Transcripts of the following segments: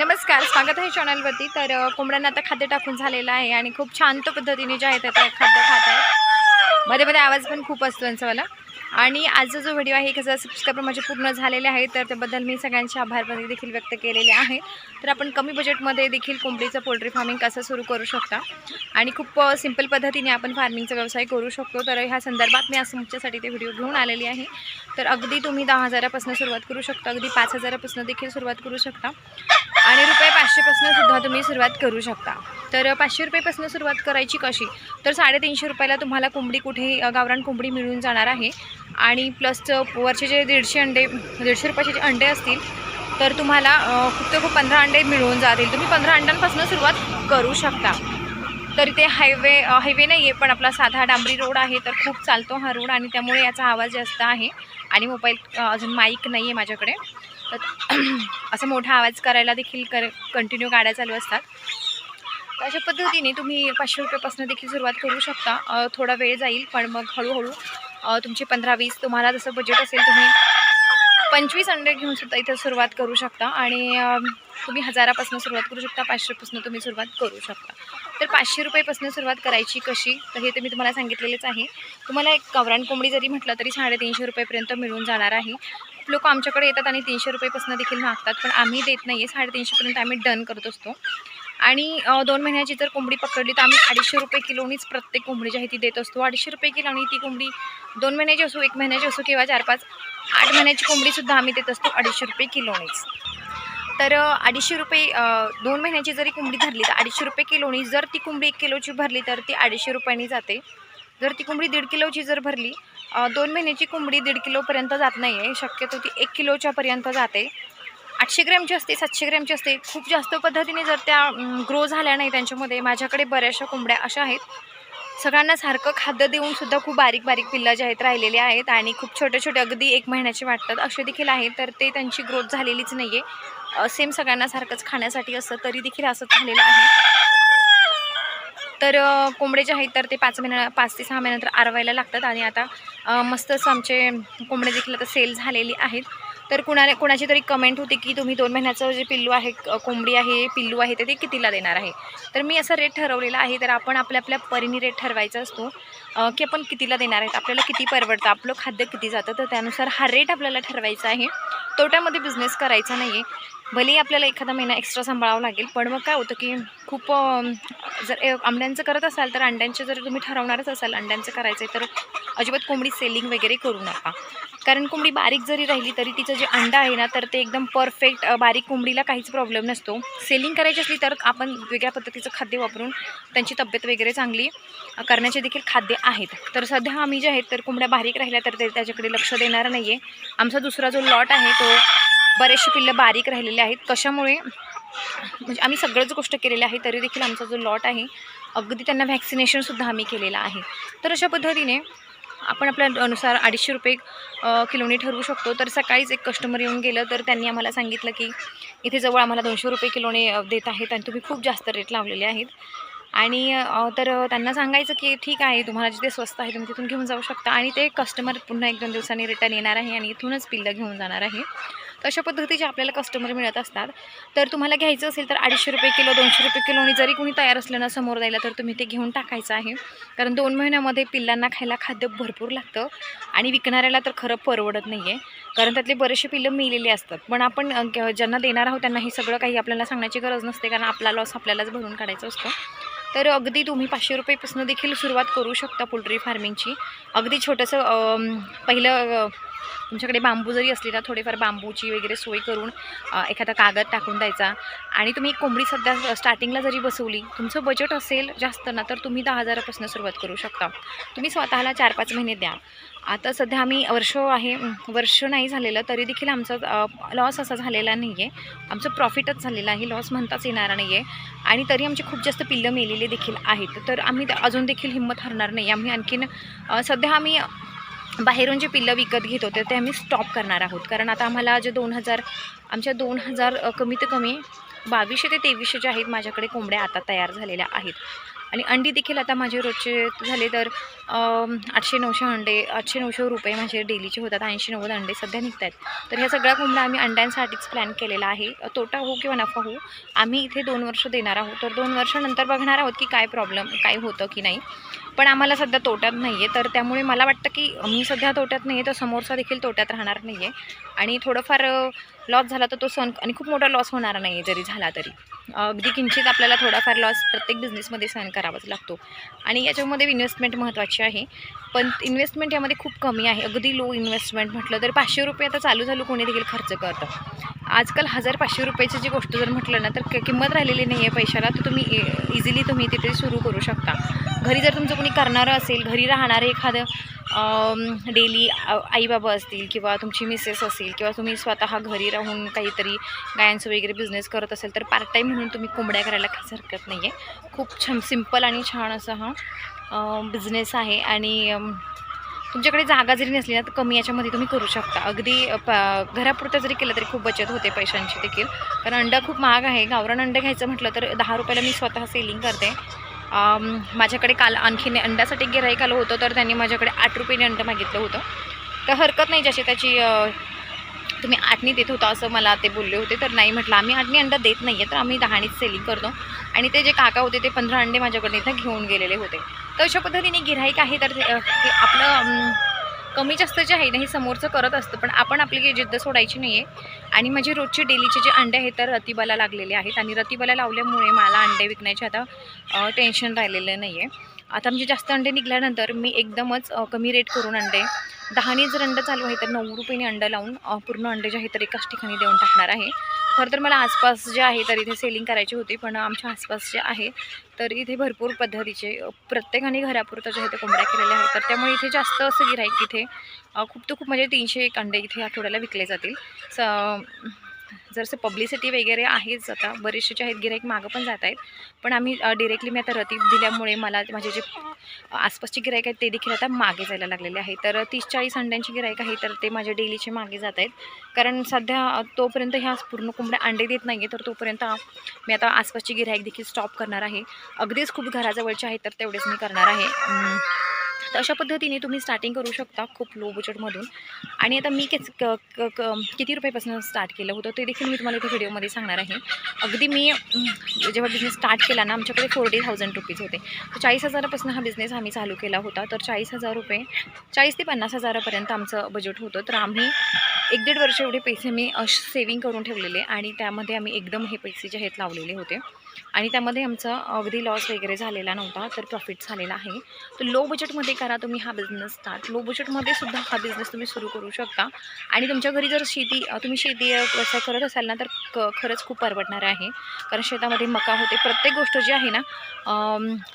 नमस्कार स्वागत आहे चॅनलवरती. तर कोंबड्यांना आता खाद्य टाकून झालेलं आहे आणि खूप शांत पद्धतीने जे आहे ते खाद्य खात आहेत. मध्ये मध्ये आवाज पण खूप असतो यांचावाला. आणि आजचा जो व्हिडिओ आहे त्याचा सबस्क्राईबर माझे पूर्ण झालेले आहे तर त्याबद्दल मी सगळ्यांचे आभार देखील व्यक्त केलेले आहे. तर आपण कमी बजेटमध्ये देखील कोंबडीचं पोल्ट्री फार्मिंग कसं सुरू करू शकता? आणि खूप सिंपल पद्धतीने आपण फार्मिंगचा व्यवसाय करू शकतो. तर ह्या संदर्भात मी आज तुमच्यासाठी ते व्हिडिओ घेऊन आलेली आहे. तर अगदी तुम्ही दहा हजारापासून सुरुवात करू शकता अगदी पाच हजारापासून देखील सुरुवात करू शकता. आणि रुपये पाचशेपासून सुद्धा तुम्ही सुरुवात करू शकता. तर पाचशे रुपयेपासून सुरुवात करायची कशी? तर साडेतीनशे रुपयाला तुम्हाला कोंबडी कुठेही गावरान कोंबडी मिळून जाणार आहे. आणि प्लस वरचे जे दीडशे अंडे दीडशे रुपयाचे जे अंडे असतील तर तुम्हाला खूप तर खूप पंधरा अंडे मिळून जातील. तुम्ही पंधरा अंड्यांपासून सुरुवात करू शकता. तर इथे हायवे हायवे नाही आहे पण आपला साधा डांबरी रोड आहे तर खूप चालतो हा रोड आणि त्यामुळे याचा आवाज जास्त आहे. आणि मोबाईल अजून माईक नाही आहे माझ्याकडे. असं मोठा आवाज करायला देखील कर कंटिन्यू गाड्या चालू असतात. तर अशा पद्धतीने तुम्ही पाचशे रुपयापासून देखील सुरुवात करू शकता. थोडा वेळ जाईल पण मग हळूहळू तुमची तुमचे पंधरा वीस तुम्हाला जसं बजेट असेल तुम्ही पंचवीस अंडे घेऊन सुद्धा इथं सुरुवात करू शकता. आणि तुम्ही हजारापासून सुरुवात करू शकता पाचशेपासून तुम्ही सुरुवात करू शकता. तर पाचशे रुपयेपासून सुरुवात करायची कशी? तर हे तर मी तुम्हाला सांगितलेलेच आहे. तुम्हाला एक गावरान कोंबडी जरी म्हटलं तरी साडेतीनशे रुपयेपर्यंत मिळून जाणार आहे. लोक आमच्याकडे येतात आणि तीनशे रुपयेपासून देखील मागतात पण आम्ही देत नाही आहे साडेतीनशेपर्यंत आम्ही डन करत असतो. आणि दोन महिन्याची जर कोंबडी पकडली तर आम्ही अडीचशे रुपये किलोनीच प्रत्येक कोंबडी जी आहे ती देत असतो. अडीचशे रुपये किलो आणि ती कोंबडी दोन महिन्याची असो एक महिन्याची असो किंवा चार पाच आठ महिन्याची कोंबडीसुद्धा आम्ही देत असतो अडीचशे रुपये किलोनीच. तर अडीचशे रुपये दोन महिन्याची जरी कोंबडी धरली तर अडीचशे रुपये किलोनी जर ती कोंबडी एक किलोची भरली तर ती अडीचशे रुपयांनी जाते. जर ती कोंबडी दीड किलोची जर भरली दोन महिन्याची कोंबडी दीड किलोपर्यंत जात नाही आहे शक्यतो ती एक किलोच्यापर्यंत जाते. आठशे ग्रॅमची असते सातशे ग्रॅमची असते. खूप जास्त पद्धतीने जर त्या ग्रो झाल्या नाही त्यांच्यामध्ये माझ्याकडे बऱ्याचशा कोंबड्या अशा आहेत. सगळ्यांना सारखं खाद्य देऊन सुद्धा खूप बारीक बारीक पिल्लं जे आहेत राहिलेले आहेत आणि खूप छोटे छोटे अगदी एक महिन्याचे वाटतात. असे देखील आहेत तर ते त्यांची ग्रोथ झालेलीच नाही आहे सेम सगळ्यांना सारखंच खाण्यासाठी असतं तरी देखील असंच झालेलं आहे. तर कोंबडे जे आहेत तर ते पाच महिन्या पाच ते सहा महिन्यानंतर आरवायला लागतात आणि आता मस्त असं आमचे कोंबडे देखील आता सेल झालेली आहेत. तर कुणाला कोणाची तरी कमेंट होती की तुम्ही दोन महिन्याचं जे पिल्लू आहे कोंबडी आहे पिल्लू आहे तर ते कितीला देणार आहे? तर मी असा रेट ठरवलेला आहे तर आपण आपल्या आपल्या परीने रेट ठरवायचा असतो की आपण कितीला देणार आहेत आपल्याला किती परवडतं आपलं खाद्य किती जातं तर त्यानुसार हा रेट आपल्याला ठरवायचा आहे. तोट्यामध्ये बिझनेस करायचा नाही आहे भलेही आपल्याला एखादा महिना एक्स्ट्रा सांभाळावं लागेल पण मग काय होतं की खूप जर अंड्यांचं करत असाल तर अंड्यांचे जर तुम्ही ठरवणारच असाल अंड्यांचं करायचं आहे तर अजिबात कोंबडी सेलिंग वगैरे करू नका. कारण कोंबडी बारीक जरी राहिली तरी तिचं जे अंडा आहे ना तर ते एकदम परफेक्ट बारीक कोंबडीला काहीच प्रॉब्लेम नसतो. सेलिंग करायची असली तर आपण वेगळ्या पद्धतीचं खाद्य वापरून त्यांची तब्येत वगैरे चांगली करण्याचे देखील खाद्य आहेत. तर सध्या आम्ही जे आहेत तर कोंबड्या बारीक राहिल्या तर ते त्याच्याकडे लक्ष देणार नाही आहे आमचा दुसरा जो लॉट आहे तो बरेचसे पिल्लं बारीक राहिलेले आहेत. कशामुळे? म्हणजे आम्ही सगळंच गोष्ट केलेली आहे तरी देखील आमचा जो लॉट आहे अगदी त्यांना व्हॅक्सिनेशनसुद्धा आम्ही केलेलं आहे. तर अशा पद्धतीने आपण आपल्या अनुसार अडीचशे रुपये किलोने किलोनी ठरवू शकतो. तर सकाळीच एक कस्टमर येऊन गेलं तर त्यांनी आम्हाला सांगितलं की इथे जवळ आम्हाला दोनशे रुपये किलोने देत आहेत आणि तुम्ही खूप जास्त रेट लावलेले आहेत. आणि तर त्यांना सांगायचं की ठीक आहे तुम्हाला जिथे स्वस्त आहे तुम्ही तिथून घेऊन जाऊ शकता आणि ते कस्टमर पुन्हा एक दोन दिवसांनी रिटर्न येणार आहे आणि इथूनच पिल्लं घेऊन जाणार आहे. तर अशा पद्धतीचे आपल्याला कस्टमर मिळत असतात. तर तुम्हाला घ्यायचं असेल तर अडीचशे रुपये किलो दोनशे रुपये किलोनी जरी कोणी तयार असलं ना समोर द्यायला तर तुम्ही ते घेऊन टाकायचं आहे. कारण दोन महिन्यामध्ये पिल्लांना खायला खाद्य भरपूर लागतं आणि विकणाऱ्याला तर खरं परवडत नाही आहे कारण त्यातले बरेचसे पिल्लं मेलेले असतात. पण आपण ग- ज्यांना देणार आहोत त्यांना हे सगळं काही आपल्याला सांगण्याची गरज नसते. कारण आपला लॉस आपल्यालाच भरून काढायचा असतो. तर अगदी तुम्ही पाचशे रुपयेपासून देखील सुरुवात करू शकता पोल्ट्री फार्मिंगची. अगदी छोटंसं पहिलं तुमच्याकडे बांबू जरी असली ना थोडेफार बांबूची वगैरे सोय करून एखादा कागद टाकून द्यायचा. आणि तुम्ही कोंबडी सध्या स्टार्टिंगला जरी बसवली तुमचं बजेट असेल जास्त ना तर तुम्ही दहा हजारापासून सुरुवात करू शकता. तुम्ही स्वतःला चार पाच महिने द्या. आता सध्या आम्ही वर्ष आहे वर्ष नाही झालेलं तरी देखील आमचा लॉस असा झालेला नाही आहे आमचं प्रॉफिटच झालेलं आहे लॉस म्हणताच येणार नाही आहे आणि तरी आमचे खूप जास्त पिल्लं मेलेले देखील आहेत. तर आम्ही अजून देखील हिंमत हरणार नाही. आम्ही आणखीन सध्या आम्ही बाहेरून जे पिल्लं विकत घेत होते ते आम्ही स्टॉप करणार आहोत. कारण आता आम्हाला जे दोन हजार आमच्या दोन हजार कमीत कमी बावीसशे ते तेवीसशे जे आहेत माझ्याकडे कोंबड्या आता तयार झालेल्या आहेत. आणि अंडी देखील आता माझे रोजचे झाले तर आठशे नऊशे अंडे आठशे नऊशे रुपये माझे डेलीचे होतात ऐंशी नव्वद अंडे सध्या निघत आहेत तर ह्या सगळ्या कोंबड्या आम्ही अंड्यांसाठीच प्लॅन केलेला आहे. तोटा हो किंवा नफा हो आम्ही इथे दोन वर्ष देणार आहोत. तर दोन वर्षानंतर बघणार आहोत की काय प्रॉब्लेम काय होतं की नाही. पण आम्हाला सध्या तोट्यात नाही आहे तर त्यामुळे मला वाटतं की मी सध्या तोट्यात नाही आहे तर समोरचा देखील तोट्यात राहणार नाही आहे आणि थोडंफार लॉस झाला तर तो सण आणि खूप मोठा लॉस होणार नाही आहे जरी झाला तरी. अगदी किंचित आपल्याला थोडाफार लॉस प्रत्येक बिझनेसमध्ये सहन करावाच लागतो. आणि याच्यामध्ये इन्व्हेस्टमेंट महत्त्वाची आहे. पण इन्व्हेस्टमेंट यामध्ये खूप कमी आहे. अगदी लो इन्व्हेस्टमेंट म्हटलं तर पाचशे रुपये आता चालू चालू कोणी देखील खर्च करतं. आजकाल हजार पाचशे रुपयाची जी गोष्ट जर म्हटलं ना तर क- किंमत राहिलेली नाही आहे पैशाला तर तुम्ही इझिली तुम्ही तिथे सुरू करू शकता. घरी जर तुमचं कोणी करणारं असेल घरी राहणारं एखादं डेली आईबाबा असतील किंवा तुमची मिसेस असेल किंवा तुम्ही स्वतः घरी राहून काहीतरी गायांचं वगैरे बिझनेस करत असेल तर पार्ट टाईम म्हणून तुम्ही कोंबड्या करायला काहीच हरकत नाही आहे खूप छान सिंपल आणि छान असा हा बिझनेस आहे. आणि तुमच्याकडे जागा जरी नसली ना तर कमी याच्यामध्ये तुम्ही करू शकता. अगदी प घरापुरतं जरी केलं तरी खूप बचत होते पैशांची देखील. कारण अंडा खूप महाग आहे. गावरान अंडं घ्यायचं म्हटलं तर दहा रुपयाला मी स्वतः सेलिंग करते. माझ्याकडे काल आणखीन अंड्यासाठी गिराईक आलं होतं तर त्यांनी माझ्याकडे आठ रुपयाने अंडं मागितलं होतं. तर हरकत नाही जशी त्याची तुम्ही आठणी देत होता असं मला ते बोलले होते तर नाही म्हटलं. आम्ही आठणी अंडा देत नाही आहे तर आम्ही दहाणीच सेलिंग करतो. आणि ते जे काका होते ते पंधरा अंडे माझ्याकडे इथं घेऊन गेलेले होते. तर अशा पद्धतीने गिराईक आहे तर ते, आपलं कमी जास्त जे आहे ना हे समोरचं करत असतं पण आपण आपली जिद्द सोडायची नाही आहे आणि माझे रोजचे डेलीचे जे अंडे आहेत तर रतिबाला लागलेले आहेत. आणि रतिबाला लावल्यामुळे मला अंडे विकण्याचे आता टेन्शन राहिलेलं नाही आहे आता म्हणजे जास्त अंडे निघाल्यानंतर मी एकदमच कमी रेट करून अंडे दहाने जर अंडं चालू आहे तर नऊ रुपयाने अंडं लावून पूर्ण अंडे जे आहे तर एकाच ठिकाणी देऊन टाकणार आहे. खरं तर मला आसपास जे आहे तर इथे सेलिंग करायची होती पण आमच्या आसपास जे आहे तर इथे भरपूर पद्धतीचे प्रत्येकाने घरापुरतं जे आहे ते कोंबड्या केलेल्या आहेत. तर त्यामुळे इथे जास्त असं गिराईक इथे खूप तर खूप म्हणजे तीनशे एक अंडे इथे आठवड्याला विकले जातील. स जरसं पब्लिसिटी वगैरे आहेच आता. बरेचसेचे आहेत गिराईक मागं पण जात आहेत. पण आम्ही डिरेक्टली मी आता रतीब दिल्यामुळे मला माझे जे आसपासचे गिराईक आहेत ते देखील आता मागे जायला लागलेले आहे. तर तीस चाळीस अंड्यांची गिराईक आहे तर ते माझ्या डेलीचे मागे जात आहेत. कारण सध्या तोपर्यंत ह्या पूर्ण कोंबड्या अंडे देत नाही आहे तर तोपर्यंत मी आता आसपासची गिराईक देखील स्टॉप करणार आहे. अगदीच खूप घराजवळचे आहेत तर तेवढेच मी करणार आहे. तर अशा पद्धतीने तुम्ही स्टार्टिंग करू शकता खूप लो बजेटमधून आणि आता मी किच क क क किती रुपयापासून स्टार्ट केलं होतं ते देखील मी तुम्हाला इथे व्हिडिओमध्ये सांगणार आहे. अगदी मी जेव्हा बिझनेस स्टार्ट केला ना आमच्याकडे फोर्टी थाउजंड रुपीज होते. तर चाळीस हजारापासून हा बिझनेस आम्ही चालू केला होता. तर चाळीस हजार रुपये चाळीस ते पन्नास हजारापर्यंत आमचं बजेट होतं. तर आम्ही एक दीड वर्ष एवढे पैसे मी सेविंग करून ठेवलेले आणि त्यामध्ये आम्ही एकदम हे पैसे जे आहेत लावलेले होते. आणि त्यामध्ये आमचा अगदी लॉस वगैरे झालेला नव्हता तर प्रॉफिट झालेला आहे. तर लो बजेटमध्ये करा तुम्ही हा बिझनेस स्टार्ट लो बजेटमध्ये सुद्धा हा बिझनेस तुम्ही सुरू करू शकता. आणि तुमच्या घरी जर शेती तुम्ही शेती व्यवसाय करत असाल ना तर क खरंच खूप परवडणार आहे. कारण शेतामध्ये मका होते. प्रत्येक गोष्ट जी आहे ना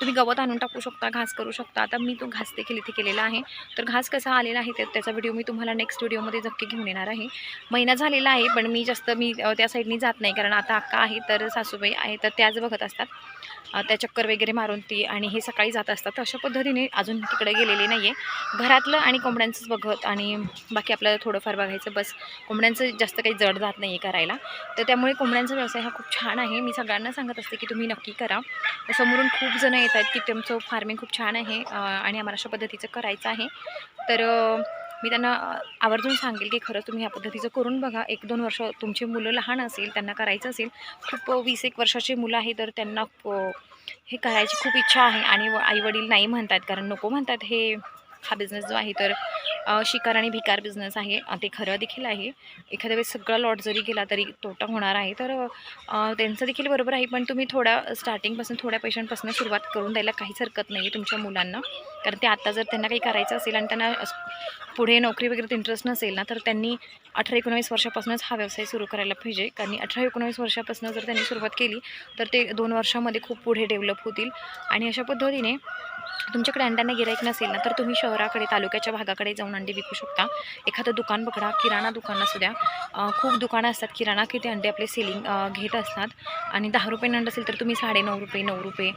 तुम्ही गवत आणून टाकू शकता घास करू शकता. आता मी तो घास देखील इथे केलेला आहे. तर घास कसा आलेला आहे ते त्याचा व्हिडिओ मी तुम्हाला नेक्स्ट व्हिडिओमध्ये नक्की घेऊन येणार आहे. महिना झालेला आहे पण मी जास्त मी त्या साईडनी जात नाही. कारण आता अक्का आहे तर सासूबाई आहे तर त्याच बघत असतात. त्या चक्कर वगैरे मारून ती आणि हे सकाळी जात असतात. अशा पद्धतीने अजून तिकडे गेलेले नाही आहे घरातलं आणि कोंबड्यांचंच बघत आणि बाकी आपल्याला थोडंफार बघायचं बस कोंबड्यांचं जास्त काही जड जात नाही आहे करायला. तर त्यामुळे कोंबड्यांचा व्यवसाय हा खूप छान आहे. मी सगळ्यांना सांगत असते की तुम्ही नक्की करा. समोरून खूप जणं येत आहेत की तुमचं फार्मिंग खूप छान आहे आणि आम्हाला अशा पद्धतीचं करायचं आहे. तर मी त्यांना आवर्जून सांगेल की खरंच तुम्ही ह्या पद्धतीचं करून बघा. एक दोन वर्ष तुमची मुलं लहान असेल त्यांना करायचं असेल. खूप वीस एक वर्षाची मुलं आहे तर त्यांना हे करायची खूप इच्छा आहे. आणि आईवडील नाही म्हणतात कारण नको म्हणतात हे हा बिझनेस जो आहे तर शिकार आणि भिकार बिझनेस आहे. ते खरं देखील आहे. एखाद्या वेळेस सगळा लॉट जरी गेला तरी तोटा होणार आहे. तर त्यांचं देखील बरोबर आहे. पण तुम्ही थोडा स्टार्टिंगपासून थोड्या पैशांपासून सुरुवात करून द्यायला काहीच हरकत नाही आहे तुमच्या मुलांना. कारण ते आता जर त्यांना काही करायचं असेल आणि त्यांना पुढे नोकरी वगैरे इंटरेस्ट नसेल ना तर त्यांनी अठरा एकोणावीस वर्षापासूनच हा व्यवसाय सुरू करायला पाहिजे. कारण अठरा एकोणावीस वर्षापासून जर त्यांनी सुरुवात केली तर ते दोन वर्षामध्ये खूप पुढे डेव्हलप होतील. आणि अशा पद्धतीने तुमच्याकडे अंड्यांना गिराईक नसेल ना तर तुम्ही शहराकडे तालुक्याच्या भागाकडे जाऊन अंडे विकू शकता. एखादं दुकान पकडा किराणा दुकान असू द्या. खूप दुकानं असतात किराणा की ते अंडे आपले सेलिंग घेत असतात. आणि दहा रुपये अंड असेल तर तुम्ही साडे नऊ रुपये नऊ रुपये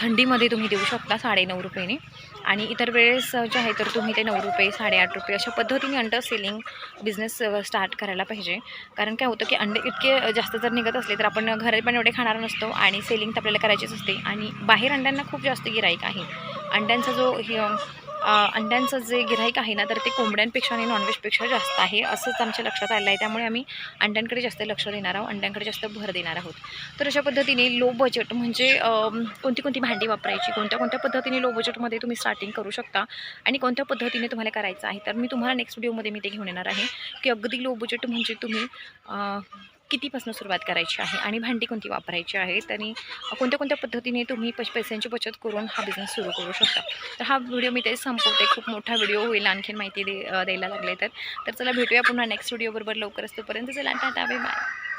थंडीमध्ये तुम्ही देऊ शकता साडे नऊ रुपयेने. आणि इतर वेळेस जे आहे तर तुम्ही ते नऊ रुपये साडेआठ रुपये अशा पद्धतीने अंडं सेलिंग बिझनेस स्टार्ट करायला पाहिजे. कारण काय होतं की अंडे इतके जास्त जर निघत असले तर आपण घरी पण एवढे खाणार नसतो आणि सेलिंग तर आपल्याला करायचीच असते. आणि बाहेर अंड्यांना खूप जास्त गिराईक आहे. अंड्यांचा जो हे अंड्यांचं जे गिराईक आहे ना तर ते कोंबड्यांपेक्षा आणि नॉनव्हेजपेक्षा जास्त आहे असंच आमच्या लक्षात आलं आहे. त्यामुळे आम्ही अंड्यांकडे जास्त लक्ष देणार आहोत अंड्यांकडे जास्त भर देणार आहोत. तर अशा पद्धतीने लो बजेट म्हणजे कोणती कोणती भांडी वापरायची कोणत्या कोणत्या पद्धतीने लो बजेटमध्ये तुम्ही स्टार्टिंग करू शकता आणि कोणत्या पद्धतीने तुम्हाला करायचं आहे तर मी तुम्हाला नेक्स्ट व्हिडिओमध्ये मी ते घेऊन येणार आहे की अगदी लो बजेट म्हणजे तुम्ही कितीपासून सुरुवात करायची आहे आणि भांडी कोणती वापरायची आहेत आणि कोणत्या कोणत्या पद्धतीने तुम्ही पश पैशांची बचत करून हा बिझनेस सुरू करू शकता. तर हा व्हिडिओ मी ते संपवते. खूप मोठा व्हिडिओ होईल आणखीन माहिती दे द्यायला लागले तर. तर चला भेटूया पुन्हा नेक्स्ट व्हिडिओबरोबर लवकरच तोपर्यंत. चला टाटा बाय बाय